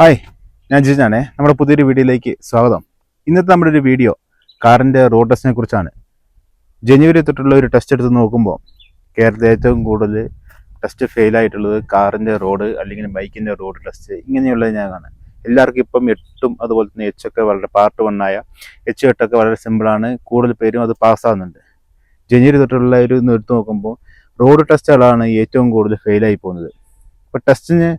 Hi ഞാൻ ജിജാണേ. നമ്മുടെ പുതിയൊരു വീഡിയോയിലേക്ക് സ്വാഗതം. ഇന്നത്തെ നമ്മുടെ ഒരു വീഡിയോ കാറിന്റെ റോഡ് ടെസ്റ്റിനെ കുറിച്ചാണ്. ജനുവരി തൊട്ടുള്ള ഒരു ടെസ്റ്റ് എടുത്ത് നോക്കുമ്പോൾ കേരളത്തിൽ ഏറ്റവും കൂടുതൽ ടെസ്റ്റ് ഫെയിലായിട്ടുള്ളത് കാറിന്റെ റോഡ് അല്ലെങ്കിൽ ബൈക്കിന്റെ റോഡ് ടെസ്റ്റ് ഇങ്ങനെയുള്ളത് ഞാൻ കാണാം. എല്ലാവർക്കും ഇപ്പം എട്ടും അതുപോലെ തന്നെ എച്ച് ഒക്കെ വളരെ പാർട്ട് വണ്ണായ എച്ച് എട്ടൊക്കെ വളരെ സിമ്പിളാണ് കൂടുതൽ പേരും അത് പാസ്സാകുന്നുണ്ട് ജനുവരി തൊട്ടുള്ള ഒരു എടുത്ത് നോക്കുമ്പോൾ റോഡ് ടെസ്റ്റുകളാണ് ഏറ്റവും കൂടുതൽ ഫെയിലായി പോകുന്നത്. ഇപ്പോൾ ടെസ്റ്റിന്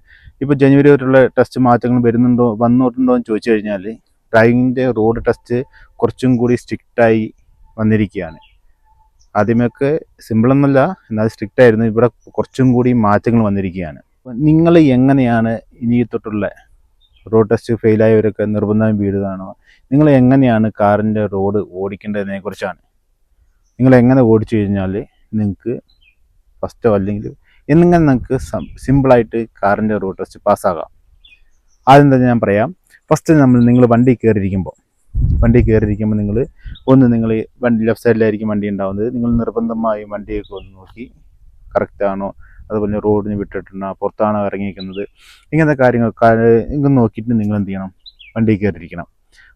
ഇപ്പോൾ ജനുവരി വരെയുള്ള ടെസ്റ്റ് മാറ്റങ്ങൾ വരുന്നുണ്ടോ വന്നിട്ടുണ്ടോ എന്ന് ചോദിച്ചു കഴിഞ്ഞാൽ ഡ്രൈവിങ്ങിന്റെ റോഡ് ടെസ്റ്റ് കുറച്ചും കൂടി സ്ട്രിക്റ്റായി വന്നിരിക്കുകയാണ്. ആദ്യമൊക്കെ സിമ്പിളൊന്നുമല്ല എന്നാൽ സ്ട്രിക്റ്റ് ആയിരുന്നു. ഇവിടെ കുറച്ചും കൂടി മാറ്റങ്ങൾ വന്നിരിക്കുകയാണ്. നിങ്ങൾ എങ്ങനെയാണ് ഇനി തൊട്ടുള്ള റോഡ് ടെസ്റ്റ് ഫെയിലായവരൊക്കെ നിർബന്ധം വീടുകയാണോ നിങ്ങൾ എങ്ങനെയാണ് കാറിന്റെ റോഡ് ഓടിക്കേണ്ടതിനെ കുറിച്ചാണ്? നിങ്ങൾ എങ്ങനെ ഓടിച്ചു കഴിഞ്ഞാൽ നിങ്ങൾക്ക് ഫസ്റ്റോ അല്ലെങ്കിൽ എന്നിങ്ങനെ നിങ്ങൾക്ക് സിമ്പിളായിട്ട് കാറിന്റെ റോഡ് ടെസ്റ്റ് പാസ്സാകാം ആദ്യം തന്നെ ഞാൻ പറയാം ഫസ്റ്റ് നമ്മൾ നിങ്ങൾ വണ്ടി കയറിയിരിക്കുമ്പോൾ വണ്ടി കയറിയിരിക്കുമ്പോൾ നിങ്ങൾ ഒന്ന് നിങ്ങൾ വണ്ടി ലെഫ്റ്റ് സൈഡിലായിരിക്കും വണ്ടി ഉണ്ടാവുന്നത്. നിങ്ങൾ നിർബന്ധമായും വണ്ടിയൊക്കെ ഒന്ന് നോക്കി കറക്റ്റാണോ അതുപോലെ റോഡിന് വിട്ടിട്ടുണ്ടോ? പുറത്താണോ ഇറങ്ങിയിരിക്കുന്നത്? ഇങ്ങനത്തെ കാര്യങ്ങൾ ഇങ്ങനെ നോക്കിയിട്ട് നിങ്ങൾ എന്ത് ചെയ്യണം? വണ്ടി കയറിയിരിക്കണം.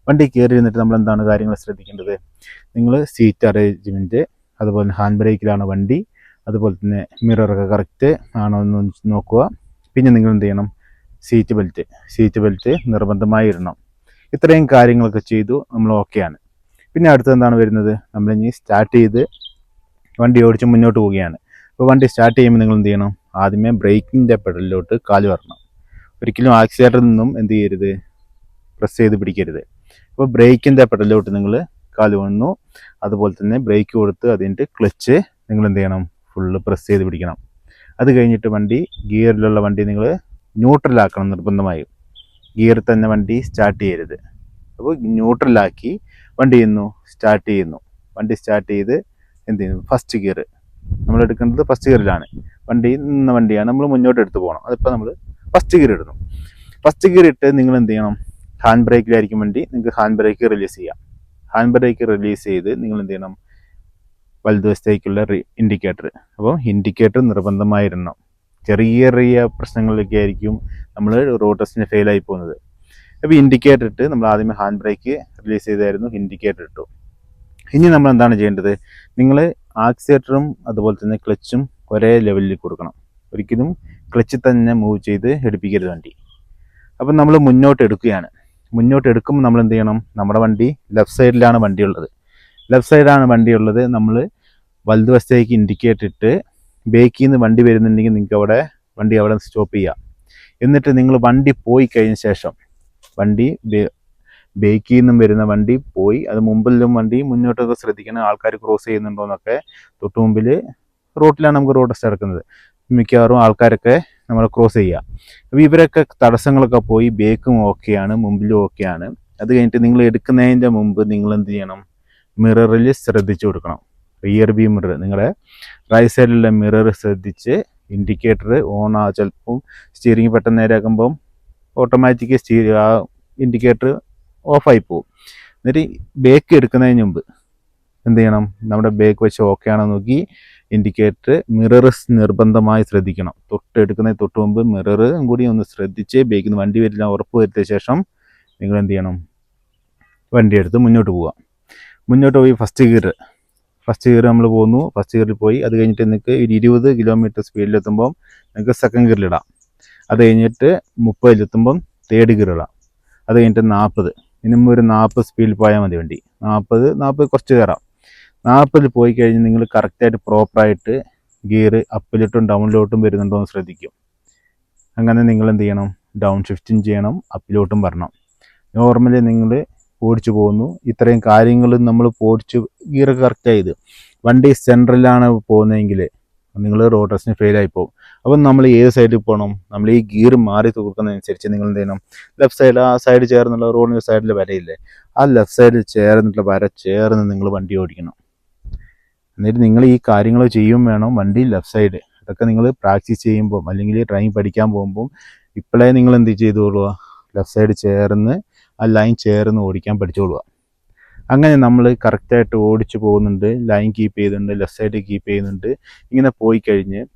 വണ്ടി കയറി ഇരുന്നിട്ട് നമ്മൾ എന്താണ് കാര്യങ്ങൾ ശ്രദ്ധിക്കേണ്ടത്? നിങ്ങൾ സീറ്റ് അറേഞ്ച്മെന്റ് അതുപോലെ ഹാൻഡ് ബ്രേക്കിലാണ് വണ്ടി. അതുപോലെ തന്നെ മിററൊക്കെ കറക്റ്റ് ആണോ എന്ന് നോക്കുക. പിന്നെ നിങ്ങൾ എന്ത് ചെയ്യണം? സീറ്റ് ബെൽറ്റ് സീറ്റ് ബെൽറ്റ് നിർബന്ധമായി ഇടണം ഇത്രയും കാര്യങ്ങളൊക്കെ ചെയ്തു നമ്മൾ ഓക്കെയാണ് പിന്നെ അടുത്തത് എന്താണ് വരുന്നത്? നമ്മൾ ഇനി സ്റ്റാർട്ട് ചെയ്ത് വണ്ടി ഓടിച്ച് മുന്നോട്ട് പോവുകയാണ്. അപ്പോൾ വണ്ടി സ്റ്റാർട്ട് ചെയ്യുമ്പോൾ നിങ്ങൾ എന്ത് ചെയ്യണം? ആദ്യമേ ബ്രേക്കിന്റെ പെഡലിലോട്ട് കാൽ വരണം. ഒരിക്കലും ആക്സിലേറ്ററിൽ നിന്നും എന്ത് ചെയ്യരുത്? പ്രസ് ചെയ്ത് പിടിക്കരുത്. അപ്പോൾ ബ്രേക്കിന്റെ പെഡലിലോട്ട് നിങ്ങൾ കാൽ വന്നു. അതുപോലെ തന്നെ ബ്രേക്ക് കൊടുത്ത് അതിന്റെ ക്ലച്ച് നിങ്ങൾ എന്ത് ചെയ്യണം? ഫുള്ള് പ്രസ് ചെയ്ത് പിടിക്കണം. അത് കഴിഞ്ഞിട്ട് വണ്ടി ഗിയറിലുള്ള വണ്ടി നിങ്ങൾ ന്യൂട്രലാക്കണം നിർബന്ധമായും. ഗിയറിൽ തന്നെ വണ്ടി സ്റ്റാർട്ട് ചെയ്യരുത്. അപ്പോൾ ന്യൂട്രലാക്കി വണ്ടി ചെയ്യുന്നു സ്റ്റാർട്ട് ചെയ്യുന്നു. വണ്ടി സ്റ്റാർട്ട് ചെയ്ത് എന്ത് ചെയ്യുന്നു? ഫസ്റ്റ് ഗിയർ നമ്മൾ എടുക്കേണ്ടത് ഫസ്റ്റ് ഗിയറിലാണ് വണ്ടി നിന്ന വണ്ടിയാണ് നമ്മൾ മുന്നോട്ട് എടുത്ത് പോകണം. അതിപ്പോൾ നമ്മൾ ഫസ്റ്റ് ഗിയർ ഇടുന്നു. ഫസ്റ്റ് ഗിയർ ഇട്ട് നിങ്ങൾ എന്ത് ചെയ്യണം? ഹാൻഡ് ബ്രേക്കിലായിരിക്കും വണ്ടി. നിങ്ങൾക്ക് ഹാൻഡ് ബ്രേക്ക് റിലീസ് ചെയ്യാം. ഹാൻഡ് ബ്രേക്ക് റിലീസ് ചെയ്ത് നിങ്ങൾ എന്ത് ചെയ്യണം? വലതുവശത്തേക്കുള്ള ഇൻഡിക്കേറ്റർ അപ്പോൾ ഇൻഡിക്കേറ്റർ നിർബന്ധമായിരുന്നു. ചെറിയ ചെറിയ പ്രശ്നങ്ങളിലൊക്കെ ആയിരിക്കും നമ്മൾ റോഡ് ടെസ്റ്റിന് ഫെയിലായി പോകുന്നത്. അപ്പോൾ ഇൻഡിക്കേറ്റർ ഇട്ട് നമ്മൾ ആദ്യമേ ഹാൻഡ് ബ്രേക്ക് റിലീസ് ചെയ്തായിരുന്നു ഇൻഡിക്കേറ്റർ ഇട്ടു. ഇനി നമ്മൾ എന്താണ് ചെയ്യേണ്ടത്? നിങ്ങൾ ആക്സിലേറ്ററും അതുപോലെ തന്നെ ക്ലച്ചും ഒരേ ലെവലിൽ കൊടുക്കണം. ഒരിക്കലും ക്ലച്ച് തന്നെ മൂവ് ചെയ്ത് എടുപ്പിക്കരുത് വണ്ടി. അപ്പം നമ്മൾ മുന്നോട്ട് എടുക്കുകയാണ്. മുന്നോട്ട് എടുക്കുമ്പോൾ നമ്മൾ എന്ത് ചെയ്യണം? നമ്മുടെ വണ്ടി ലെഫ്റ്റ് സൈഡിലാണ് വണ്ടിയുള്ളത്. ലെഫ്റ്റ് സൈഡാണ് വണ്ടിയുള്ളത്. നമ്മൾ വലതുവശത്തേക്ക് ഇൻഡിക്കേറ്റ് ഇട്ട് ബേക്കിൽ നിന്ന് വണ്ടി വരുന്നുണ്ടെങ്കിൽ നിങ്ങൾക്ക് അവിടെ വണ്ടി അവിടെ സ്റ്റോപ്പ് ചെയ്യാം. എന്നിട്ട് നിങ്ങൾ വണ്ടി പോയി കഴിഞ്ഞ ശേഷം വണ്ടി ബേക്കിൽ നിന്നും വരുന്ന വണ്ടി പോയി അത് മുമ്പിലും വണ്ടി മുന്നോട്ടൊക്കെ ശ്രദ്ധിക്കണം ആൾക്കാർ ക്രോസ് ചെയ്യുന്നുണ്ടോ എന്നൊക്കെ തൊട്ട് മുമ്പിൽ റോട്ടിലാണ് നമുക്ക് റോഡ് ടെസ്റ്റ് നടക്കുന്നത് മിക്കവാറും ആൾക്കാരൊക്കെ നമ്മൾ ക്രോസ് ചെയ്യുക അപ്പോൾ ഇവരൊക്കെ തടസ്സങ്ങളൊക്കെ പോയി ബേക്കും ഓക്കെയാണ് മുമ്പിലും ഓക്കെയാണ് അത് കഴിഞ്ഞിട്ട് നിങ്ങൾ എടുക്കുന്നതിന്റെ മുമ്പ് നിങ്ങൾ എന്ത് ചെയ്യണം? മിററിൽ ശ്രദ്ധിച്ചു കൊടുക്കണം. റിയർ വ്യൂ മിറർ നിങ്ങളുടെ റൈറ്റ് സൈഡിലുള്ള മിറർ ശ്രദ്ധിച്ച് ഇൻഡിക്കേറ്റർ ഓൺ ആ ചിലപ്പം സ്റ്റിയറിംഗ് പെട്ടെന്ന് നേരെയാക്കുമ്പം ഓട്ടോമാറ്റിക് സ്റ്റീ ആ ഇൻഡിക്കേറ്റർ ഓഫായി പോകും എന്നിട്ട് ബേക്ക് എടുക്കുന്നതിന് മുമ്പ് എന്ത് ചെയ്യണം? നമ്മുടെ ബേക്ക് വെച്ച് ഓക്കെ ആണെന്ന് നോക്കി ഇൻഡിക്കേറ്റർ മിറർ നിർബന്ധമായി ശ്രദ്ധിക്കണം. തൊട്ട് എടുക്കുന്നതിന് തൊട്ട് മുമ്പ് മിറർ കൂടി ഒന്ന് ശ്രദ്ധിച്ച് ബേക്കിൽ നിന്ന് വണ്ടി വരില്ല ഉറപ്പ് വരുത്തിയ ശേഷം നിങ്ങൾ എന്ത് ചെയ്യണം? വണ്ടി എടുത്ത് മുന്നോട്ട് പോവുക. മുന്നോട്ട് പോയി ഫസ്റ്റ് ഗിയർ ഫസ്റ്റ് ഗിയർ നമ്മൾ പോകുന്നു ഫസ്റ്റ് ഗിയറിൽ പോയി. അത് കഴിഞ്ഞിട്ട് നിങ്ങൾക്ക് ഒരു ഇരുപത് കിലോമീറ്റർ സ്പീഡിലെത്തുമ്പം നിങ്ങൾക്ക് സെക്കൻഡ് ഗിയറിലിടാം അത് കഴിഞ്ഞിട്ട് മുപ്പതിലെത്തുമ്പം തേർഡ് ഗിയർ ഇടാം. അത് കഴിഞ്ഞിട്ട് നാൽപ്പത് മിനിമം ഒരു നാൽപ്പത് സ്പീഡിൽ പോയാൽ മതി വണ്ടി. നാൽപ്പത് നാൽപ്പത് കുറച്ച് കയറാം നാൽപ്പതിൽ പോയി കഴിഞ്ഞ് നിങ്ങൾ കറക്റ്റായിട്ട് പ്രോപ്പറായിട്ട് ഗിയർ അപ്പിലോട്ടും ഡൗണിലോട്ടും വരുന്നുണ്ടോ എന്ന് ശ്രദ്ധിക്കും. അങ്ങനെ നിങ്ങൾ എന്ത് ചെയ്യണം? ഡൗൺ ഷിഫ്റ്റും ചെയ്യണം. അപ്പിലോട്ടും വരണം. നോർമലി നിങ്ങൾ ഓടിച്ചു പോകുന്നു. ഇത്രയും കാര്യങ്ങൾ നമ്മൾ ഓടിച്ച് ഗിയർ കറക്റ്റ് ചെയ്ത് വണ്ടി സെൻട്രലാണ് പോകുന്നതെങ്കിൽ നിങ്ങൾ റോഡ് ടെസ്റ്റിന് ഫെയിലായി പോകും. അപ്പം നമ്മൾ ഏത് സൈഡിൽ പോകണം നമ്മൾ ഈ ഗിയർ മാറി തുറക്കുന്നതനുസരിച്ച് നിങ്ങൾ എന്ത് ചെയ്യണം? ലെഫ്റ്റ് സൈഡ് ആ സൈഡ് ചേർന്നുള്ള റോഡിന്റെ സൈഡിൽ വരയില്ലേ? ആ ലെഫ്റ്റ് സൈഡിൽ ചേർന്നിട്ടുള്ള വര ചേർന്ന് നിങ്ങൾ വണ്ടി ഓടിക്കണം. എന്നിട്ട് നിങ്ങൾ ഈ കാര്യങ്ങൾ ചെയ്യും വേണം വണ്ടി ലെഫ്റ്റ് സൈഡ് അതൊക്കെ നിങ്ങൾ പ്രാക്ടീസ് ചെയ്യുമ്പോൾ അല്ലെങ്കിൽ ഡ്രൈവിംഗ് പഠിക്കാൻ പോകുമ്പോൾ ഇപ്പോഴേ നിങ്ങൾ എന്ത് ചെയ്തോളുക ലെഫ്റ്റ് സൈഡ് ചേർന്ന് ആ ലൈൻ ചേർന്ന് ഓടിക്കാൻ പഠിച്ചോളുക. അങ്ങനെ നമ്മൾ കറക്റ്റായിട്ട് ഓടിച്ചു പോകുന്നുണ്ട്. ലൈൻ കീപ്പ് ചെയ്യുന്നുണ്ട്. ലെഫ്റ്റ് സൈഡ് കീപ്പ് ചെയ്യുന്നുണ്ട്. ഇങ്ങനെ പോയി കഴിഞ്ഞ്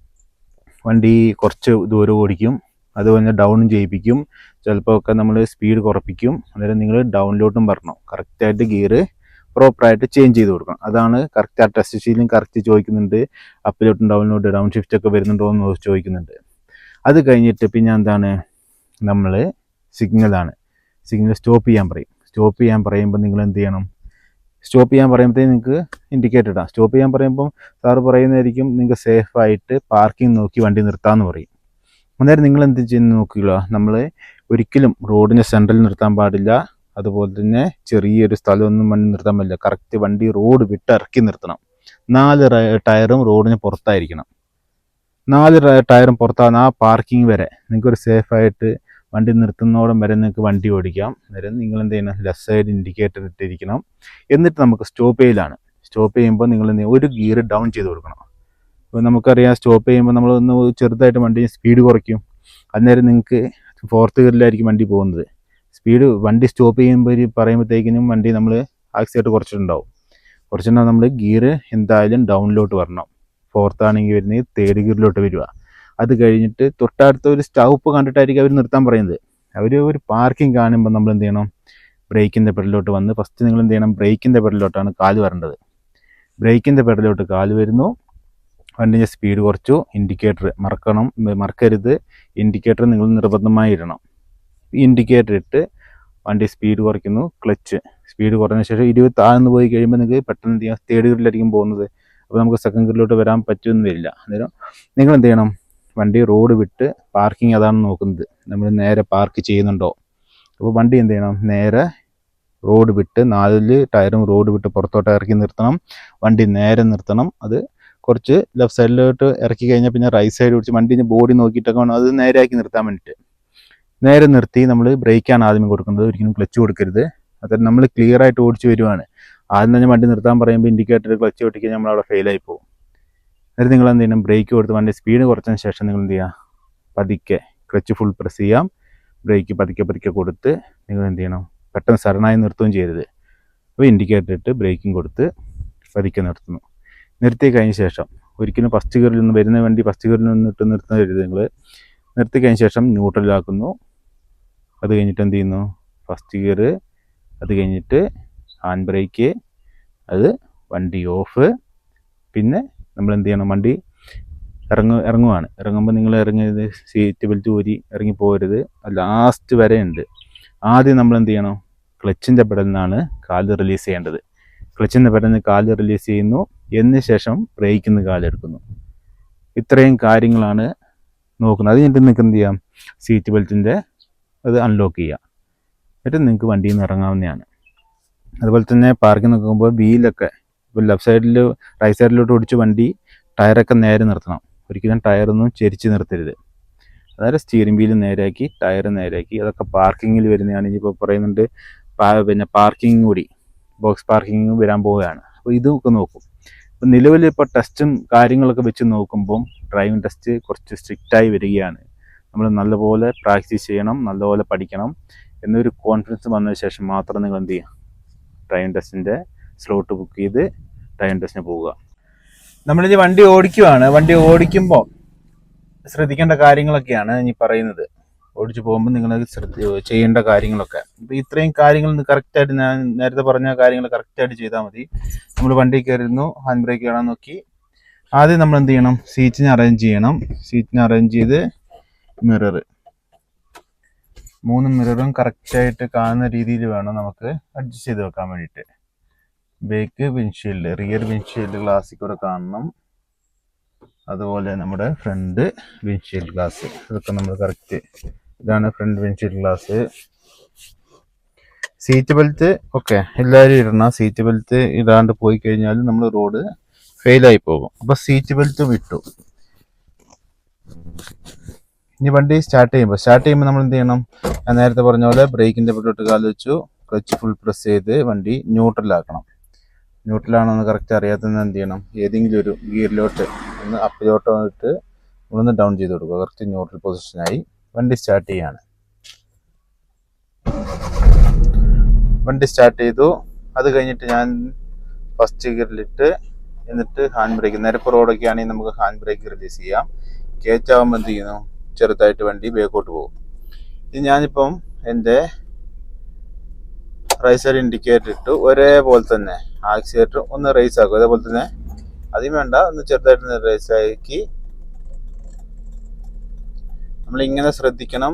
വണ്ടി കുറച്ച് ദൂരം ഓടിക്കും. അതുപോലെ ഡൗണും ചെയ്യിപ്പിക്കും. ചിലപ്പോൾ ഒക്കെ നമ്മൾ സ്പീഡ് കുറപ്പിക്കും. അന്നേരം നിങ്ങൾ ഡൗണിലോട്ടും വരണം. കറക്റ്റായിട്ട് ഗിയർ പ്രോപ്പറായിട്ട് ചേഞ്ച് ചെയ്ത് കൊടുക്കണം. അതാണ് കറക്റ്റ് ആ ടെസ്റ്റ് ഷീലും കറക്റ്റ് ചോദിക്കുന്നുണ്ട്. അപ്പിലോട്ടും ഡൗണിലോട്ട് ഡൗൺ ഷിഫ്റ്റ് ഒക്കെ വരുന്നുണ്ടോ എന്ന് ചോദിക്കുന്നുണ്ട്. അത് കഴിഞ്ഞിട്ട് പിന്നെ എന്താണ്? നമ്മൾ സിഗ്നലാണ് സിഗ്നൽ സ്റ്റോപ്പ് ചെയ്യാൻ പറയും. സ്റ്റോപ്പ് ചെയ്യാൻ പറയുമ്പോൾ നിങ്ങൾ എന്ത് ചെയ്യണം? സ്റ്റോപ്പ് ചെയ്യാൻ പറയുമ്പോഴത്തേ നിങ്ങൾക്ക് ഇൻഡിക്കേറ്റർ ഇടാം. സ്റ്റോപ്പ് ചെയ്യാൻ പറയുമ്പം സാറ് പറയുന്നതായിരിക്കും നിങ്ങൾക്ക് സേഫായിട്ട് പാർക്കിംഗ് നോക്കി വണ്ടി നിർത്താമെന്ന് പറയും. അന്നേരം നിങ്ങൾ എന്ത് ചെയ്യുന്നു നോക്കുക നമ്മൾ ഒരിക്കലും റോഡിന്റെ സെൻട്രലിൽ നിർത്താൻ പാടില്ല. അതുപോലെ തന്നെ ചെറിയൊരു സ്ഥലമൊന്നും വണ്ടി നിർത്താൻ പറ്റില്ല കറക്റ്റ് വണ്ടി റോഡ് വിട്ട് ഇറക്കി നിർത്തണം. നാല് ടയറും റോഡിന് പുറത്തായിരിക്കണം. നാല് ടയറും പുറത്താണ് ആ പാർക്കിംഗ് വരെ നിങ്ങൾക്കൊരു സേഫായിട്ട് വണ്ടി നിർത്തുന്നോടം വരെ നിങ്ങൾക്ക് വണ്ടി ഓടിക്കാം. അന്നേരം നിങ്ങൾ എന്ത് ചെയ്യണം? ലെഫ്റ്റ് സൈഡ് ഇൻഡിക്കേറ്റർ ഇട്ടിരിക്കണം. എന്നിട്ട് നമുക്ക് സ്റ്റോപ്പ് ചെയ്യലാണ്. സ്റ്റോപ്പ് ചെയ്യുമ്പോൾ നിങ്ങൾ ഒരു ഗിയർ ഡൗൺ ചെയ്ത് കൊടുക്കണം. ഇപ്പോൾ നമുക്കറിയാം സ്റ്റോപ്പ് ചെയ്യുമ്പോൾ നമ്മൾ ഒന്ന് ചെറുതായിട്ട് വണ്ടി സ്പീഡ് കുറയ്ക്കും. അന്നേരം നിങ്ങൾക്ക് ഫോർത്ത് ഗിയറിലായിരിക്കും വണ്ടി പോകുന്നത്. സ്പീഡ് വണ്ടി സ്റ്റോപ്പ് ചെയ്യുമ്പോൾ പറയുമ്പോഴത്തേക്കിനും വണ്ടി നമ്മൾ ആക്സിഡന്റ് കുറച്ചിട്ടുണ്ടാവും. കുറച്ചിട്ടുണ്ടാവും നമ്മൾ ഗിയർ എന്തായാലും ഡൗണിലോട്ട് വരണം. ഫോർത്ത് ആണെങ്കിൽ വരുന്നത് തേർഡ് ഗിയറിലോട്ട് വരിക. അത് കഴിഞ്ഞിട്ട് തൊട്ടടുത്ത ഒരു സ്റ്റൗപ്പ് കണ്ടിട്ടായിരിക്കും അവർ നിർത്താൻ പറയുന്നത്. അവർ ഒരു പാർക്കിംഗ് കാണുമ്പോൾ നമ്മൾ എന്ത് ചെയ്യണം? ബ്രേക്കിന്റെ പെഡലിലോട്ട് വന്ന് ഫസ്റ്റ് നിങ്ങൾ എന്ത് ചെയ്യണം? ബ്രേക്കിന്റെ പെടലോട്ടാണ് കാൽ വരേണ്ടത്. ബ്രേക്കിന്റെ പെഡലിലോട്ട് കാൽ വരുന്നു. വണ്ടിന്റെ സ്പീഡ് കുറച്ചു. ഇൻഡിക്കേറ്റർ മറക്കണം മറക്കരുത്. ഇൻഡിക്കേറ്റർ നിങ്ങൾ നിർബന്ധമായി ഇടണം. ഇൻഡിക്കേറ്റർ ഇട്ട് വണ്ടി സ്പീഡ് കുറയ്ക്കുന്നു. ക്ലച്ച് സ്പീഡ് കുറഞ്ഞ ശേഷം ഇരുപത് താഴ്ന്ന് പോയി കഴിയുമ്പോൾ നിങ്ങൾക്ക് പെട്ടെന്ന് തേർഡ് ഗിയറിലായിരിക്കും പോകുന്നത്. അപ്പോൾ നമുക്ക് സെക്കൻഡ് ഗിയറിലോട്ട് വരാൻ പറ്റുമെന്ന് വരില്ല അന്നേരം നിങ്ങൾ എന്ത് ചെയ്യണം? വണ്ടി റോഡ് വിട്ട് പാർക്കിംഗ് അതാണ് നോക്കുന്നത്. നമ്മൾ നേരെ പാർക്ക് ചെയ്യുന്നുണ്ടോ? അപ്പോൾ വണ്ടി എന്ത് ചെയ്യണം? നേരെ റോഡ് വിട്ട് നാലിൽ ടയറും റോഡ് വിട്ട് പുറത്തോട്ട് ഇറക്കി നിർത്തണം. വണ്ടി നേരെ നിർത്തണം. അത് കുറച്ച് ലെഫ്റ്റ് സൈഡിലോട്ട് ഇറക്കി കഴിഞ്ഞാൽ പിന്നെ റൈറ്റ് സൈഡ് പിടിച്ച് വണ്ടി ബോഡി നോക്കിയിട്ടൊക്കെ വേണം. അത് നേരെയാക്കി നിർത്താൻ വേണ്ടിയിട്ട്. നേരെ നിർത്തി നമ്മൾ ബ്രേക്കാണ് ആദ്യം കൊടുക്കുന്നത്. ഒരിക്കലും ക്ലച്ച് കൊടുക്കരുത്. അതായത് നമ്മൾ ക്ലിയർ ആയിട്ട് ഓടിച്ച് വരുവാണ്. ആദ്യം തന്നെ വണ്ടി നിർത്താൻ പറയുമ്പോൾ ഇൻഡിക്കേറ്റർ ക്ലച്ച് പൊട്ടിക്കാൻ നമ്മൾ അവിടെ ഫെയിലായി പോകും. എന്നിട്ട് നിങ്ങൾ എന്ത് ചെയ്യണം? ബ്രേക്ക് കൊടുത്ത് വണ്ടി സ്പീഡ് കുറച്ചതിന് ശേഷം നിങ്ങൾ എന്ത് ചെയ്യുക? പതുക്കെ ക്ലച്ച് ഫുൾ പ്രസ് ചെയ്യാം. ബ്രേക്ക് പതുക്കെ പതുക്കെ കൊടുത്ത് നിങ്ങൾ എന്ത് ചെയ്യണം? പെട്ടെന്ന് സഡനായി നിർത്തുകയും ചെയ്യരുത്. അപ്പോൾ ഇൻഡിക്കേറ്റർ ഇട്ട് ബ്രേക്കിംഗ് കൊടുത്ത് പതുക്കെ നിർത്തുന്നു. നിർത്തി കഴിഞ്ഞ ശേഷം ഒരിക്കലും ഫസ്റ്റ് ഗിയറിൽ നിന്ന് വരുന്ന വണ്ടി ഫസ്റ്റ് ഗിയറിൽ നിന്ന് ഇട്ട് നിർത്തുന്ന നിർത്തരുത് നിങ്ങൾ നിർത്തി കഴിഞ്ഞ ശേഷം ന്യൂട്രലാക്കുന്നു അത് കഴിഞ്ഞിട്ട് എന്ത് ചെയ്യുന്നു? ഫസ്റ്റ് ഗിയർ അത് കഴിഞ്ഞിട്ട് ഹാൻഡ് ബ്രേക്ക് അത് വണ്ടി ഓഫ് പിന്നെ നമ്മൾ എന്ത് ചെയ്യണം വണ്ടി ഇറങ്ങു ഇറങ്ങുവാണ്. ഇറങ്ങുമ്പോൾ നിങ്ങൾ ഇറങ്ങിയത് സീറ്റ് ബെൽറ്റ് ഊരി ഇറങ്ങി പോകരുത് ലാസ്റ്റ് വരെ ഉണ്ട് ആദ്യം നമ്മൾ എന്ത് ചെയ്യണം ക്ലച്ചിന്റെ പെടൽ നിന്നാണ് കാൽ റിലീസ് ചെയ്യേണ്ടത്. ക്ലച്ചിന്റെ പെടൽ നിന്ന് കാൽ റിലീസ് ചെയ്യുന്നു. എന്നതിന് ശേഷം ബ്രേക്കിൽ നിന്ന് കാലെടുക്കുന്നു ഇത്രയും കാര്യങ്ങളാണ് നോക്കുന്നത്. അത് കഴിഞ്ഞിട്ട് നിങ്ങൾക്ക് എന്ത് ചെയ്യാം സീറ്റ് ബെൽറ്റിന്റെ അത് അൺലോക്ക് ചെയ്യാം. എന്നിട്ട് നിങ്ങൾക്ക് വണ്ടിയിൽ നിന്ന് ഇറങ്ങാവുന്നതാണ്. അതുപോലെ തന്നെ പാർക്കിൽ നോക്കുമ്പോൾ വീലൊക്കെ ഇപ്പോൾ ലെഫ്റ്റ് സൈഡിൽ റൈറ്റ് സൈഡിലോട്ട് ഓടിച്ച് വണ്ടി ടയറൊക്കെ നേരെ നിർത്തണം. ഒരിക്കലും ടയറൊന്നും ചെരിച്ച് നിർത്തരുത്. അതായത് സ്റ്റിയറിംഗ് വീൽ നേരെയാക്കി ടയർ നേരെയാക്കി. അതൊക്കെ പാർക്കിങ്ങിൽ വരുന്നതാണ് ഇനിയിപ്പോൾ പറയുന്നുണ്ട് പിന്നെ പാർക്കിംഗ് കൂടി ബോക്സ് പാർക്കിംഗ് വരാൻ പോവുകയാണ്. അപ്പോൾ ഇതൊക്കെ നോക്കും. ഇപ്പോൾ നിലവിൽ ഇപ്പോൾ ടെസ്റ്റും കാര്യങ്ങളൊക്കെ വെച്ച് നോക്കുമ്പം ഡ്രൈവിംഗ് ടെസ്റ്റ് കുറച്ച് സ്ട്രിക്റ്റായി വരികയാണ്. നമ്മൾ നല്ലപോലെ പ്രാക്ടീസ് ചെയ്യണം നല്ലപോലെ പഠിക്കണം എന്നൊരു കോൺഫിഡൻസ് വന്നതിന് ശേഷം മാത്രം നിങ്ങൾ എന്ത് ചെയ്യുക ഡ്രൈവിംഗ് ടെസ്റ്റിന്റെ സ്ലോട്ട് ബുക്ക് ചെയ്ത് ടൈം ടെസ്റ്റിന് പോവുക. നമ്മളിത് വണ്ടി ഓടിക്കുവാണ്. വണ്ടി ഓടിക്കുമ്പോൾ ശ്രദ്ധിക്കേണ്ട കാര്യങ്ങളൊക്കെയാണ് ഇനി പറയുന്നത്. ഓടിച്ചു പോകുമ്പോൾ നിങ്ങൾ ചെയ്യേണ്ട കാര്യങ്ങളൊക്കെ. ഇപ്പം ഇത്രയും കാര്യങ്ങൾ കറക്റ്റായിട്ട് ഞാൻ നേരത്തെ പറഞ്ഞ കാര്യങ്ങൾ കറക്റ്റായിട്ട് ചെയ്താൽ മതി. നമ്മൾ വണ്ടി കയറുന്നു ഹാൻഡ് ബ്രേക്ക് കാണാൻ നോക്കി. ആദ്യം നമ്മൾ എന്ത് ചെയ്യണം? സീറ്റിനെ അറേഞ്ച് ചെയ്യണം. സീറ്റിനെ അറേഞ്ച് ചെയ്ത് മിറർ മൂന്ന് മിററും കറക്റ്റായിട്ട് കാണുന്ന രീതിയിൽ വേണം നമുക്ക് അഡ്ജസ്റ്റ് ചെയ്ത് വെക്കാൻ വേണ്ടിയിട്ട്. ബേക്ക് വിൻഷീൽഡ് റിയർ വിൻഷീൽഡ് ഗ്ലാസ്സിൽ കൂടെ കാണണം. അതുപോലെ നമ്മുടെ ഫ്രണ്ട് വിൻഷീൽഡ് ഗ്ലാസ് ഇതൊക്കെ നമ്മൾ കറക്റ്റ് ഇതാണ് front windshield glass seat belt okay എല്ലാവരും ഇടണം. സീറ്റ് ബെൽറ്റ് ഇടാണ്ട് പോയി കഴിഞ്ഞാൽ നമ്മൾ റോഡ് ഫെയിലായി പോകും. അപ്പോൾ സീറ്റ് ബെൽറ്റ് വിട്ടു. ഇനി വണ്ടി സ്റ്റാർട്ട് ചെയ്യുമ്പോൾ സ്റ്റാർട്ട് ചെയ്യുമ്പോൾ നമ്മൾ എന്ത് ചെയ്യണം? ഞാൻ നേരത്തെ പറഞ്ഞ പോലെ ബ്രേക്കിന്റെ പെട്ടോട്ട് കാൽ വെച്ചു. ക്ലച്ച് ഫുൾ പ്രസ് ചെയ്ത് വണ്ടി ന്യൂട്രലാക്കണം ന്യൂട്രലാണെന്ന് കറക്റ്റ് അറിയാത്തതെന്ന് എന്ത് ചെയ്യണം? ഏതെങ്കിലും ഒരു ഗിയറിലോട്ട് ഒന്ന് അപ്പിലോട്ടോ ഇട്ട് ഒന്ന് ഡൗൺ ചെയ്ത് കൊടുക്കുക. കറക്റ്റ് ന്യൂട്രൽ പൊസിഷനായി വണ്ടി സ്റ്റാർട്ട് ചെയ്യാണ്. വണ്ടി സ്റ്റാർട്ട് ചെയ്തു. അത് കഴിഞ്ഞിട്ട് ഞാൻ ഫസ്റ്റ് ഗിയറിലിട്ട് എന്നിട്ട് ഹാൻഡ് ബ്രേക്ക് നിരപ്പ് റോഡൊക്കെ ആണെങ്കിൽ നമുക്ക് ഹാൻഡ് ബ്രേക്ക് റിലീസ് ചെയ്യാം. കേറ്റാവുമ്പോൾ എന്ത് ചെയ്യുന്നു? ചെറുതായിട്ട് വണ്ടി ബേക്കോട്ട് പോകും. ഇത് ഞാനിപ്പം എന്റെ റൈസർ ഇൻഡിക്കേറ്റർ ഇട്ടു ഒരേപോലെ തന്നെ. ആക്സിലേറ്റർ ഒന്ന് റേസ് ആക്കും. അതേപോലെ തന്നെ അതിന് വേണ്ട ഒന്ന് ചെറുതായിട്ട് റേസ് ആക്കി. നമ്മൾ ഇങ്ങനെ ശ്രദ്ധിക്കണം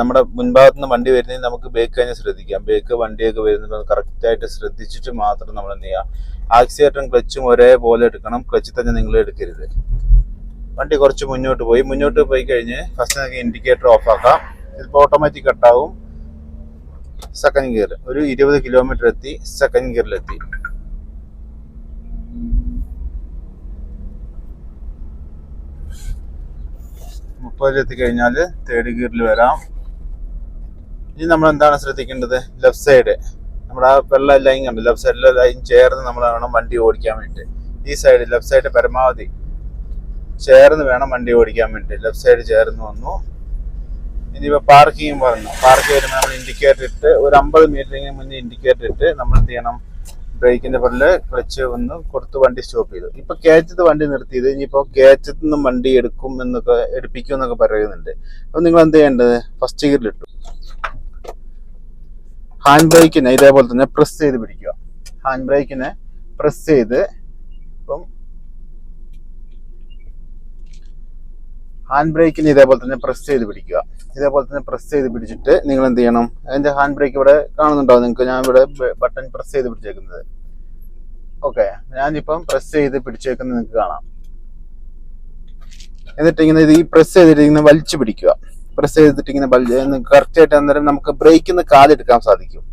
നമ്മുടെ മുൻഭാഗത്ത് നിന്ന് വണ്ടി വരുന്നതിന് നമുക്ക് ബേക്ക് കഴിഞ്ഞ് ശ്രദ്ധിക്കാം. ബേക്ക് വണ്ടിയൊക്കെ വരുന്നത് കറക്റ്റായിട്ട് ശ്രദ്ധിച്ചിട്ട് മാത്രം നമ്മൾ എന്ത് ചെയ്യുക ആക്സിലേറ്ററും ക്ലച്ചും ഒരേപോലെ എടുക്കണം. ക്ലച്ച് തന്നെ നിങ്ങൾ എടുക്കരുത്. വണ്ടി കുറച്ച് മുന്നോട്ട് പോയി. മുന്നോട്ട് പോയി കഴിഞ്ഞ് ഫസ്റ്റ് ഇൻഡിക്കേറ്റർ ഓഫ് ആക്കാം. ഇതിപ്പോൾ ഓട്ടോമാറ്റിക് കട്ടാവും സെക്കൻഡ് ഗിയർ ഒരു ഇരുപത് കിലോമീറ്റർ എത്തി സെക്കൻഡ് ഗിയറിലെത്തി മുപ്പതിലെത്തി കഴിഞ്ഞാൽ തേർഡ് ഗിയറിൽ വരാം. ഇനി നമ്മൾ എന്താണ് ശ്രദ്ധിക്കേണ്ടത്? ലെഫ്റ്റ് സൈഡ് നമ്മുടെ ആ വെള്ള ലൈൻ കണ്ട്? ലെഫ്റ്റ് സൈഡിലെ ലൈൻ ചേർന്ന് നമ്മൾ വേണം വണ്ടി ഓടിക്കാൻ വേണ്ടി ഈ സൈഡ് ലെഫ്റ്റ് സൈഡ് പരമാവധി ചേർന്ന് വേണം വണ്ടി ഓടിക്കാൻ വേണ്ടി ലെഫ്റ്റ് സൈഡ് ചേർന്ന് വന്നു. ഇനിയിപ്പോൾ പാർക്കിംഗ് പറഞ്ഞു പാർക്ക് വരുമ്പോൾ നമ്മൾ ഇൻഡിക്കേറ്റർ ഇട്ട് ഒരു അമ്പത് മീറ്ററിന് മുന്നേ ഇൻഡിക്കേറ്റർ ഇട്ട് നമ്മൾ എന്ത് ചെയ്യണം? ബ്രേക്കിന്റെ പല്ല് ക്ലച്ച് ഒന്ന് കൊടുത്ത് വണ്ടി സ്റ്റോപ്പ് ചെയ്തു. ഇപ്പൊ കേച്ചത്ത് വണ്ടി നിർത്തിയത് ഇനിയിപ്പോ കേച്ചത്ത് നിന്നും വണ്ടി എടുക്കും എന്നൊക്കെ എടുപ്പിക്കും എന്നൊക്കെ പറയുന്നുണ്ട്. അപ്പൊ നിങ്ങൾ എന്ത് ചെയ്യേണ്ടത്? ഫസ്റ്റ് ഗിയറിൽ ഇട്ടു. ഹാൻഡ് ബ്രേക്കിനെ ഇതേപോലെ തന്നെ പ്രസ് ചെയ്ത് പിടിക്കുക. ഹാൻഡ് ബ്രേക്കിനെ പ്രസ് ചെയ്ത് ഇപ്പം ഹാൻഡ് ബ്രേക്കിന് ഇതേപോലെ തന്നെ പ്രസ് ചെയ്ത് പിടിക്കുക. ഇതേപോലെ തന്നെ പ്രസ് ചെയ്ത് പിടിച്ചിട്ട് നിങ്ങൾ എന്ത് ചെയ്യണം? അതിന്റെ ഹാൻഡ് ബ്രേക്ക് ഇവിടെ കാണുന്നുണ്ടാവും നിങ്ങൾക്ക്. ഞാൻ ഇവിടെ ബട്ടൺ പ്രസ് ചെയ്ത് പിടിച്ചേക്കുന്നത്. ഓക്കെ ഞാനിപ്പം പ്രസ് ചെയ്ത് പിടിച്ചേക്കുന്നത് നിങ്ങൾക്ക് കാണാം. എന്നിട്ട് ഇങ്ങനെ ഇത് ഈ പ്രസ് ചെയ്തിട്ട് ഇങ്ങനെ വലിച്ചു പിടിക്കുക. പ്രസ് ചെയ്തിട്ട് ഇങ്ങനെ കറക്റ്റ് ആയിട്ട് അന്നേരം നമുക്ക് ബ്രേക്കിൽ നിന്ന് കാലെടുക്കാൻ സാധിക്കും.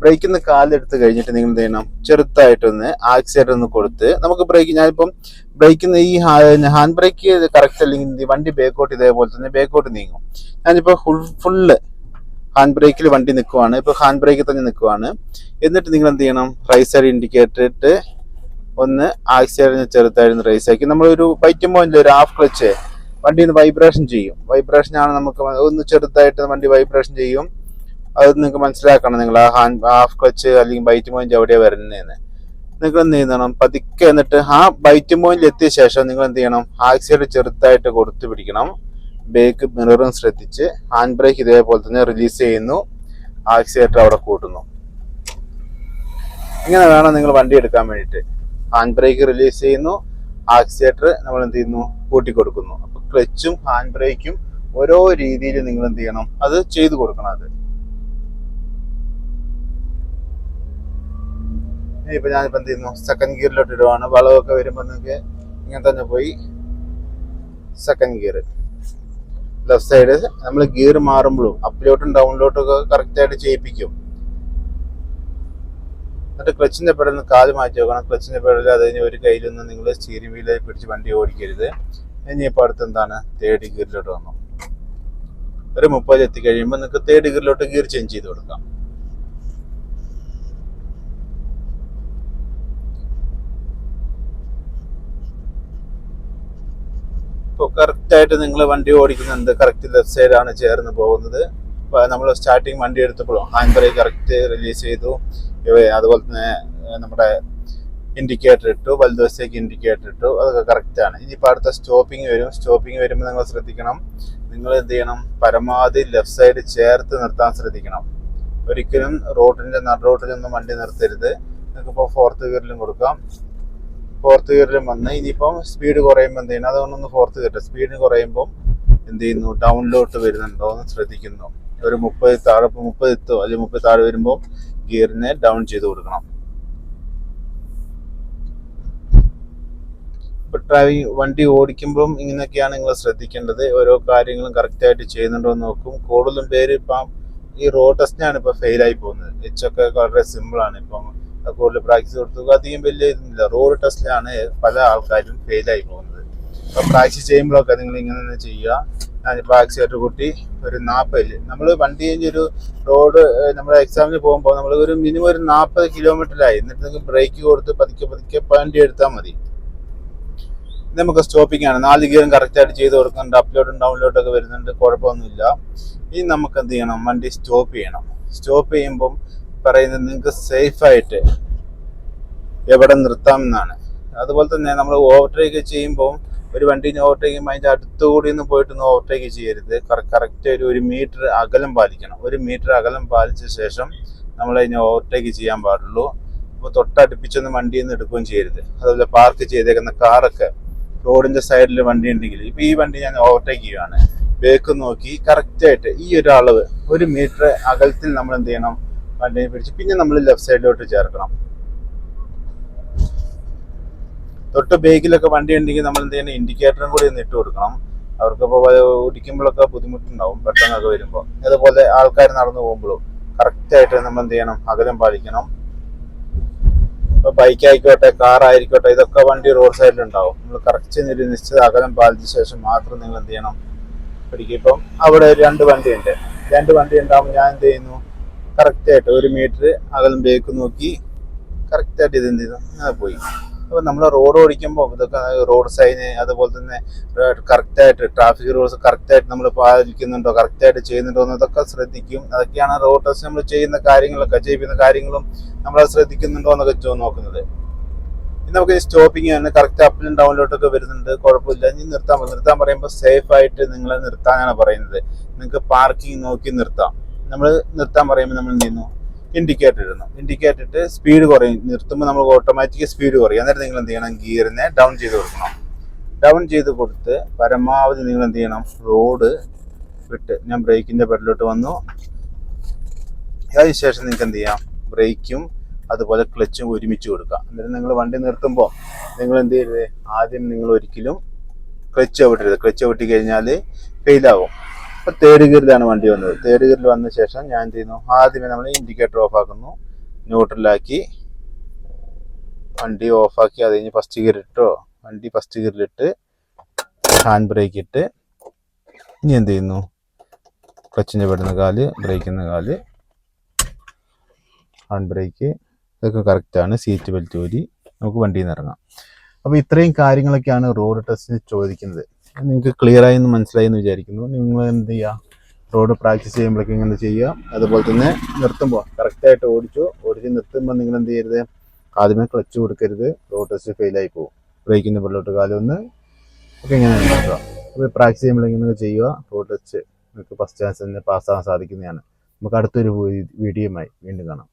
ബ്രേക്കിൽ നിന്ന് കാലെടുത്ത് കഴിഞ്ഞിട്ട് നിങ്ങൾ എന്ത് ചെയ്യണം? ചെറുതായിട്ടൊന്ന് ആക്സിലേറ്റർ ഒന്ന് കൊടുത്ത് നമുക്ക് ബ്രേക്ക് ഞാനിപ്പം ബ്രേക്കിൽ നിന്ന് ഈ ഹാൻഡ് ബ്രേക്ക് കറക്റ്റ് അല്ലെങ്കിൽ വണ്ടി ബേക്കോട്ട് ഇതേപോലെ തന്നെ ബേക്കോട്ട് നീങ്ങും. ഞാനിപ്പോൾ ഫുൾ ഫുള്ള് ഹാൻഡ് ബ്രേക്കിൽ വണ്ടി നിൽക്കുവാണ് ഇപ്പോൾ ഹാൻഡ് ബ്രേക്കിൽ തന്നെ നിൽക്കുവാണ് എന്നിട്ട് നിങ്ങൾ എന്ത് ചെയ്യണം? റൈറ്റ് സൈഡ് ഇൻഡിക്കേറ്റർ ഇട്ട് ഒന്ന് ആക്സിലേറ്റർ ചെറുതായിരുന്നു റൈസ് ആക്കി. നമ്മളൊരു ബൈറ്റും പോയിന്റ് ഒരു ഹാഫ് ക്ലച്ച് വണ്ടി ഒന്ന് വൈബ്രേഷൻ ചെയ്യും. വൈബ്രേഷൻ ആണ് നമുക്ക് ഒന്ന് ചെറുതായിട്ട് വണ്ടി വൈബ്രേഷൻ ചെയ്യും. അത് നിങ്ങൾക്ക് മനസ്സിലാക്കണം. നിങ്ങൾ ആ ഹാൻഡ് ഹാഫ് ക്ലച്ച് അല്ലെങ്കിൽ ബൈറ്റ് പോയിന്റ് എവിടെയാണ് വരുന്നതെന്ന്. നിങ്ങൾ എന്ത് ചെയ്യണം? പതുക്കെ എന്നിട്ട് ആ ബൈറ്റ് പോയിന്റിൽ എത്തിയ ശേഷം നിങ്ങൾ എന്ത് ചെയ്യണം? ആക്സിലേറ്റർ ചെറുതായിട്ട് കൊടുത്തു പിടിക്കണം. ബ്രേക്ക് മിററും ശ്രദ്ധിച്ച് ഹാൻഡ് ബ്രേക്ക് ഇതേപോലെ തന്നെ റിലീസ് ചെയ്യുന്നു. ആക്സിലേറ്റർ അവിടെ കൂട്ടുന്നു. ഇങ്ങനെ വേണം നിങ്ങൾ വണ്ടി എടുക്കാൻ വേണ്ടിയിട്ട്. ഹാൻഡ് ബ്രേക്ക് റിലീസ് ചെയ്യുന്നു. ആക്സിലേറ്റർ നമ്മൾ എന്ത് ചെയ്യുന്നു? കൂട്ടി കൊടുക്കുന്നു അപ്പൊ ക്ലച്ചും ഹാൻഡ് ബ്രേക്കും ഓരോ രീതിയിൽ നിങ്ങൾ എന്ത് ചെയ്യണം? അത് ചെയ്തു കൊടുക്കണം അത്. ഇനിയിപ്പോ ഞാൻ എന്ത് ചെയ്യുന്നു? സെക്കൻഡ് ഗിയറിലോട്ട് ഇടുവാണ്. വളവൊക്കെ വരുമ്പോൾ നിങ്ങൾക്ക് ഇങ്ങനെ തന്നെ പോയി സെക്കൻഡ് ഗിയർ ലെഫ്റ്റ് സൈഡ് നമ്മൾ ഗിയർ മാറുമ്പോഴും അപ്പിലോട്ടും ഡൗണിലോട്ടും ഒക്കെ കറക്റ്റ് ആയിട്ട് ചെയ്യിപ്പിക്കും. എന്നിട്ട് ക്ലച്ചിന്റെ നിന്ന് കാൽ മാറ്റി വെക്കണം. ക്ലച്ചിന്റെ പെടൽ അത് കഴിഞ്ഞ് ഒരു കയ്യിൽ നിന്ന് നിങ്ങൾ സ്റ്റീരിംഗ് വീലിൽ പിടിച്ച് വണ്ടി ഓടിക്കരുത്. ഇനിയിപ്പോൾ അടുത്ത് എന്താണ്? തേർഡ് ഗിയറിലോട്ട് വന്നു. ഒരു മുപ്പത് എത്തി കഴിയുമ്പോൾ നിങ്ങൾക്ക് തേർഡ് ഗിയറിലോട്ട് ഗിയർ ചേഞ്ച് ചെയ്ത് കൊടുക്കാം. ഇപ്പോൾ കറക്റ്റായിട്ട് നിങ്ങൾ വണ്ടി ഓടിക്കുന്നുണ്ട്. കറക്റ്റ് ലെഫ്റ്റ് സൈഡാണ് ചേർന്ന് പോകുന്നത്. നമ്മൾ സ്റ്റാർട്ടിങ് വണ്ടി എടുത്തപ്പോഴും ഹാൻഡ് ബ്രേക്ക് കറക്റ്റ് റിലീസ് ചെയ്തു. അതുപോലെ തന്നെ നമ്മുടെ ഇൻഡിക്കേറ്റർ ഇട്ടു വലതുവശത്തേക്ക് ഇൻഡിക്കേറ്റർ ഇട്ടു. അതൊക്കെ കറക്റ്റാണ് ഇനിയിപ്പോൾ അടുത്ത സ്റ്റോപ്പിംഗ് വരും. സ്റ്റോപ്പിംഗ് വരുമ്പോൾ നിങ്ങൾ ശ്രദ്ധിക്കണം. നിങ്ങൾ എന്ത് ചെയ്യണം? പരമാവധി ലെഫ്റ്റ് സൈഡ് ചേർത്ത് നിർത്താൻ ശ്രദ്ധിക്കണം. ഒരിക്കലും റോഡിന്റെ നട റോഡിലൊന്നും വണ്ടി നിർത്തരുത്. നിങ്ങൾക്കിപ്പോൾ ഫോർത്ത് ഗിയറിലും കൊടുക്കാം. ഫോർത്ത് ഗിയറിലും വന്ന് ഇനിയിപ്പം സ്പീഡ് കുറയുമ്പോൾ എന്ത് ചെയ്യണം അതുകൊണ്ടൊന്ന് ഫോർത്ത് ഗിയർ സ്പീഡ് കുറയുമ്പോൾ എന്ത് ചെയ്യുന്നു? ഡൗൺലോട്ട് വരുന്നുണ്ടോ എന്ന് ശ്രദ്ധിക്കുന്നു. ഒരു മുപ്പത് താഴെ മുപ്പത് എത്തോ. അല്ലെങ്കിൽ മുപ്പത് താഴെ വരുമ്പോൾ ഗിയറിനെ ഡൗൺ ചെയ്ത് കൊടുക്കണം. ഇപ്പൊ ഡ്രൈവിംഗ് വണ്ടി ഓടിക്കുമ്പം ഇങ്ങനെയൊക്കെയാണ് നിങ്ങൾ ശ്രദ്ധിക്കേണ്ടത്. ഓരോ കാര്യങ്ങളും കറക്റ്റായിട്ട് ചെയ്യുന്നുണ്ടോ എന്ന് നോക്കും. കൂടുതലും പേര് ഇപ്പം ഈ റോഡ് ടെസ്റ്റിനാണ് ഇപ്പം ഫെയിലായി പോകുന്നത്. എച്ച് ഒക്കെ വളരെ സിമ്പിളാണ് ഇപ്പം കൂടുതൽ പ്രാക്ടീസ് കൊടുത്തു. അധികം വലിയ ഇതൊന്നുമില്ല റോഡ് ടെസ്റ്റിലാണ് പല ആൾക്കാരും ഫെയിലായി പോകുന്നത്. അപ്പൊ പ്രാക്ടീസ് ചെയ്യുമ്പോഴൊക്കെ നിങ്ങൾ ഇങ്ങനെ തന്നെ ചെയ്യുക. ഞാനിപ്പോൾ ആക്സിലേറ്റർ കൂട്ടി ഒരു നാൽപ്പതിൽ നമ്മൾ വണ്ടി കഴിഞ്ഞ് ഒരു റോഡ് നമ്മൾ എക്സാമിന് പോകുമ്പോൾ നമ്മൾ ഒരു മിനിമം ഒരു നാൽപ്പത് കിലോമീറ്ററിലായി എന്നിട്ട് നിങ്ങൾക്ക് ബ്രേക്ക് കൊടുത്ത് പതുക്കെ പതുക്കെ വണ്ടി എടുത്താൽ മതി. നമുക്ക് സ്റ്റോപ്പിംഗ് ആണ്. നാല് ഗിയറും കറക്റ്റായിട്ട് ചെയ്ത് കൊടുക്കുന്നുണ്ട്. അപ്ലോഡും ഡൗൺലോഡും ഒക്കെ വരുന്നുണ്ട്. കുഴപ്പമൊന്നുമില്ല. ഇനി നമുക്ക് എന്ത് ചെയ്യണം? വണ്ടി സ്റ്റോപ്പ് ചെയ്യണം. സ്റ്റോപ്പ് ചെയ്യുമ്പം പറയുന്നത് നിങ്ങൾക്ക് സേഫ് ആയിട്ട് എവിടെ നിർത്താം എന്നാണ്. അതുപോലെ തന്നെ നമ്മൾ ഓവർടേക്ക് ചെയ്യുമ്പോൾ ഒരു വണ്ടീനെ ഓവർടേക്ക് ചെയ്യുമ്പോൾ അതിന്റെ അടുത്തുകൂടി ഒന്ന് പോയിട്ടൊന്ന് ഓവർടേക്ക് ചെയ്യരുത്. കറക്റ്റ് ഒരു ഒരു മീറ്റർ അകലം പാലിക്കണം. ഒരു മീറ്റർ അകലം പാലിച്ച ശേഷം നമ്മൾ അതിനെ ഓവർടേക്ക് ചെയ്യാൻ പാടുള്ളൂ. അപ്പോൾ തൊട്ടടുപ്പിച്ചൊന്നും വണ്ടിയിൽ നിന്ന് എടുക്കുകയും ചെയ്യരുത്. അതുപോലെ പാർക്ക് ചെയ്തേക്കുന്ന കാറൊക്കെ റോഡിന്റെ സൈഡിൽ വണ്ടി ഉണ്ടെങ്കിൽ ഇപ്പോൾ ഈ വണ്ടി ഞാൻ ഓവർടേക്ക് ചെയ്യുകയാണ് ബേക്ക് നോക്കി കറക്റ്റായിട്ട് ഈ ഒരു അളവ് ഒരു മീറ്റർ അകലത്തിൽ നമ്മൾ എന്ത് ചെയ്യണം? വണ്ടിയെ പിടിച്ച് പിന്നെ നമ്മൾ ലെഫ്റ്റ് സൈഡിലോട്ട് ചേർക്കണം. തൊട്ട് ബേക്കിലൊക്കെ വണ്ടി ഉണ്ടെങ്കിൽ നമ്മൾ എന്ത് ചെയ്യണം ഇൻഡിക്കേറ്ററും കൂടി ഒന്ന് ഇട്ട് കൊടുക്കണം. അവർക്കിപ്പോൾ ഓടിക്കുമ്പോഴൊക്കെ ബുദ്ധിമുട്ടുണ്ടാവും പെട്ടെന്നൊക്കെ വരുമ്പോൾ അതുപോലെ ആൾക്കാർ നടന്നു പോകുമ്പോഴും കറക്റ്റായിട്ട് നമ്മൾ എന്ത് ചെയ്യണം? അകലം പാലിക്കണം. ഇപ്പൊ ബൈക്ക് ആയിക്കോട്ടെ കാർ ആയിക്കോട്ടെ ഇതൊക്കെ വണ്ടി റോഡ് സൈഡിൽ ഉണ്ടാവും. നമ്മൾ കറക്റ്റ് നിശ്ചിത അകലം പാലിച്ച ശേഷം മാത്രം നിങ്ങൾ എന്ത് ചെയ്യണം? പിടിക്കും. ഇപ്പം അവിടെ രണ്ട് വണ്ടി ഉണ്ട്. രണ്ട് വണ്ടി ഉണ്ടാകുമ്പോൾ ഞാൻ എന്ത് ചെയ്യുന്നു? കറക്റ്റ് ആയിട്ട് ഒരു മീറ്റർ അകലം ബേക്ക് നോക്കി കറക്റ്റായിട്ട് ഇത് എന്ത് ചെയ്തു? പോയി. അപ്പോൾ നമ്മൾ റോഡ് ഓടിക്കുമ്പോൾ ഇതൊക്കെ റോഡ് സൈന് അതുപോലെ തന്നെ കറക്റ്റായിട്ട് ട്രാഫിക് റൂൾസ് കറക്റ്റായിട്ട് നമ്മൾ പാലിക്കുന്നുണ്ടോ കറക്റ്റായിട്ട് ചെയ്യുന്നുണ്ടോ എന്നതൊക്കെ ശ്രദ്ധിക്കും. അതൊക്കെയാണ് റോഡ് ടെസ്റ്റ് നമ്മൾ ചെയ്യുന്ന കാര്യങ്ങളൊക്കെ ചെയ്യുന്ന കാര്യങ്ങളും നമ്മൾ ശ്രദ്ധിക്കുന്നുണ്ടോ എന്നൊക്കെ നോക്കുന്നത്. ഇനി നമുക്ക് സ്റ്റോപ്പിംഗ് തന്നെ കറക്റ്റ് അപ്പിലും ഡൗണിലോട്ടൊക്കെ വരുന്നുണ്ട്. കുഴപ്പമില്ല. ഇനി നിർത്താൻ നിർത്താൻ പറയുമ്പോൾ സേഫ് ആയിട്ട് നിങ്ങളെ നിർത്താനാണ് പറയുന്നത്. നിങ്ങൾക്ക് പാർക്കിംഗ് നോക്കി നിർത്താം. നമ്മൾ നിർത്താൻ പറയുമ്പോൾ നമ്മൾ എന്ത് ചെയ്യുന്നു? ഇൻഡിക്കേറ്റർ ഇടണം ഇൻഡിക്കേറ്റർ ഇട്ട് സ്പീഡ് കുറയും. നിർത്തുമ്പോൾ നമ്മൾ ഓട്ടോമാറ്റിക് സ്പീഡ് കുറയും. അന്നേരം നിങ്ങൾ എന്ത് ചെയ്യണം? ഗിയറിനെ ഡൗൺ ചെയ്ത് കൊടുക്കണം. ഡൗൺ ചെയ്ത് കൊടുത്ത് പരമാവധി നിങ്ങൾ എന്ത് ചെയ്യണം? റോഡ് വിട്ട്. ഞാൻ ബ്രേക്കിന്റെ പെടലോട്ട് വന്നു. അതിനുശേഷം നിങ്ങൾക്ക് എന്ത് ചെയ്യാം? ബ്രേക്കും അതുപോലെ ക്ലച്ചും ഒരുമിച്ച് കൊടുക്കുക. എന്നിട്ട് നിങ്ങൾ വണ്ടി നിർത്തുമ്പോൾ നിങ്ങൾ എന്ത് ചെയ്യരുത്? ആദ്യം നിങ്ങൾ ഒരിക്കലും ക്ലച്ച് ചവിട്ടരുത് ക്ലച്ച് ചവിട്ടി കഴിഞ്ഞാൽ ഫെയിലാവും അപ്പൊ തേർഡ് ഗിയറിലാണ് വണ്ടി വന്നത്. തേരുകീറിൽ വന്ന ശേഷം ഞാൻ എന്ത് ചെയ്യുന്നു? ആദ്യമേ നമ്മൾ ഇൻഡിക്കേറ്റർ ഓഫ് ആക്കുന്നു. ന്യൂട്രലാക്കി വണ്ടി ഓഫാക്കി അത് കഴിഞ്ഞ് ഫസ്റ്റ് ഗിയർ ഇട്ടോ? വണ്ടി ഫസ്റ്റ് ഗിയറിലിട്ട് ഹാൻഡ് ബ്രേക്ക് ഇട്ട് ഇനി എന്ത് ചെയ്യുന്നു? ക്ലച്ചിന്റെ പെടുന്ന കാൽ ബ്രേക്കിന്ന കാൽ ഹാൻഡ് ബ്രേക്ക് ഇതൊക്കെ കറക്റ്റാണ് സീറ്റ് ബെൽറ്റ് ഊരി നമുക്ക് വണ്ടിയിൽ നിന്ന് ഇറങ്ങാം. അപ്പോൾ ഇത്രയും കാര്യങ്ങളൊക്കെയാണ് റോഡ് ടെസ്റ്റിന് ചോദിക്കുന്നത്. നിങ്ങൾക്ക് ക്ലിയർ ആയി എന്ന് മനസ്സിലായി എന്ന് വിചാരിക്കുന്നു. നിങ്ങൾ എന്ത് ചെയ്യുക റോഡ് പ്രാക്ടീസ് ചെയ്യുമ്പോഴേക്കും ഇങ്ങനെ ചെയ്യുക. അതുപോലെ തന്നെ നിർത്തുമ്പോൾ കറക്റ്റായിട്ട് ഓടിച്ചു? ഓടിച്ച് നിർത്തുമ്പോൾ നിങ്ങൾ എന്ത് ചെയ്യരുത്? ആദ്യമേ ക്ലച്ച് കൊടുക്കരുത്. റോഡ് ടെസ്റ്റ് ഫെയിലായി പോകും ബ്രേക്കിന്റെ വെള്ളോട്ട് കാലൊന്ന് ഒക്കെ ഇങ്ങനെ നോക്കുക അപ്പോൾ പ്രാക്ടീസ് ചെയ്യുമ്പോഴേക്കും നിങ്ങൾ ചെയ്യുക. റോഡ് ടെസ്റ്റ് നിങ്ങൾക്ക് ഫസ്റ്റ് ചാൻസ് തന്നെ പാസ്സാകാൻ സാധിക്കുന്നതാണ്. നമുക്ക് അടുത്തൊരു ആയി വീണ്ടും കാണാം.